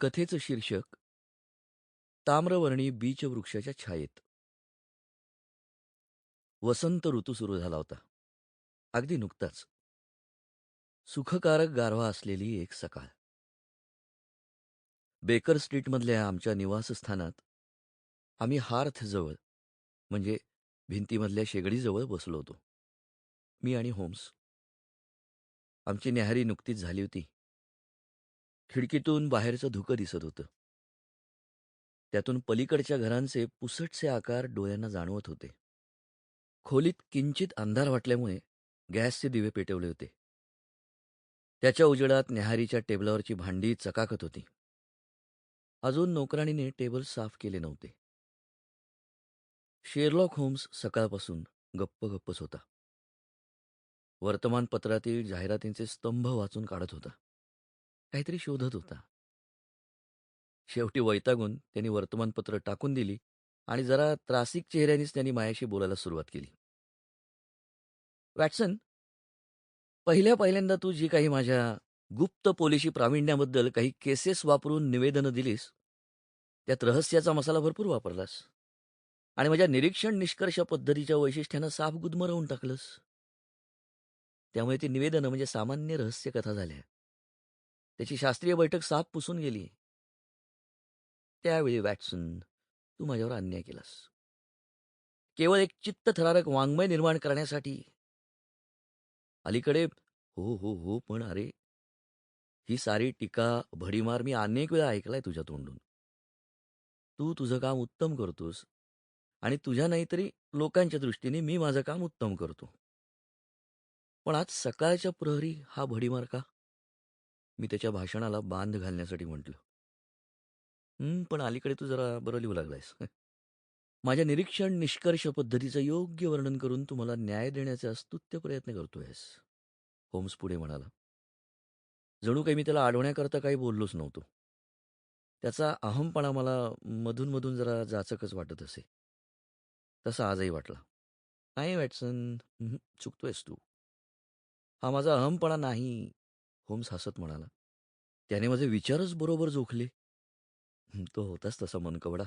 कथेचं शीर्षक ताम्रवर्णी बीच वृक्षाच्या छायेत. वसंत ऋतू सुरू झाला होता. अगदी नुकताच. सुखकारक गारवा असलेली एक सकाळ. बेकर स्ट्रीटमधल्या आमच्या निवासस्थानात आम्ही हार्थ जवळ म्हणजे भिंतीमधल्या शेगडीजवळ बसलो होतो. मी आणि होम्स. आमची न्याहारी नुकतीच झाली होती. खिडकीतून बाहेरचं धुकं दिसत होतं. त्यातून पलीकडच्या घरांचे पुसटसे आकार डोळ्यांना जाणवत होते. खोलीत किंचित अंधार वाटल्यामुळे गॅसचे दिवे पेटवले होते. त्याच्या उजेडात न्याहारीच्या टेबलावरची भांडी चकाकत होती. अजून नोकराणीने टेबल साफ केले नव्हते. शेरलॉक होम्स सकाळपासून गप्प गप्पच होता. वर्तमानपत्रातील जाहिरातींचे स्तंभ वाचून काढत होता. काहीतरी शोधत होता. शेवटी वैतागून त्यांनी वर्तमानपत्र टाकून दिली आणि जरा त्रासिक चेहऱ्यानेच त्यांनी मायाशी बोलायला सुरुवात केली. वॅटसन पहिल्या पहिल्यांदा तू जी काही माझ्या गुप्त पोलिशी प्रावीण्याबद्दल काही केसेस वापरून निवेदनं दिलीस त्यात रहस्याचा मसाला भरपूर वापरलास आणि माझ्या निरीक्षण निष्कर्ष पद्धतीच्या वैशिष्ट्यानं साफ गुदमरवून टाकलंस. त्यामुळे ती निवेदनं म्हणजे सामान्य रहस्य कथा झाल्या. त्याची शास्त्रीय बैठक साप पुसून गेली. त्यावेळी वॅटसन तू माझ्यावर अन्याय केलास. केवळ एक चित्त थरारक वाङ्मय निर्माण करण्यासाठी. अलीकडे हो हो हो पण अरे ही सारी टीका भडीमार मी अनेक वेळा ऐकलाय तुझ्या तोंडून. तू तुझं काम उत्तम करतोस आणि तुझ्या नाहीतरी लोकांच्या दृष्टीने मी माझं काम उत्तम करतो. पण आज सकाळच्या प्रहरी हा भडीमार का? मी त्याच्या भाषणाला बांध घालण्यासाठी म्हटलं. पण अलीकडे तू जरा बरं लिहू लागलायस. माझ्या निरीक्षण निष्कर्ष पद्धतीचं योग्य वर्णन करून तू मला न्याय देण्याचे अस्तुत्य प्रयत्न करतोयस. होम्स पुढे म्हणाला. जणू काही मी त्याला अडवण्याकरता काही बोललोच नव्हतो. त्याचा अहमपणा मला मधून मधून जरा जाचकच वाटत असे. तसा आजही वाटला. नाही वॅटसन चुकतोयस तू. हा माझा अहमपणा नाही. होम्स हसत म्हणाला. त्याने माझे विचारच बरोबर जोखले. तो होताच तसा मनकवडा.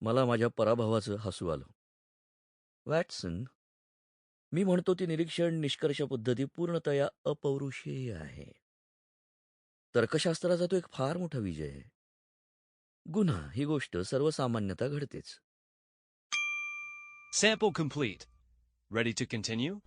मला माझ्या पराभवाचं हसू आलं. वॅटसन मी म्हणतो ती निरीक्षण निष्कर्ष पद्धती पूर्णतया अपौरुषेय आहे. तर्कशास्त्राचा तो एक फार मोठा विजय आहे. गुन्हा ही गोष्ट सर्वसामान्यता घडतेच. Sample complete. Ready to continue?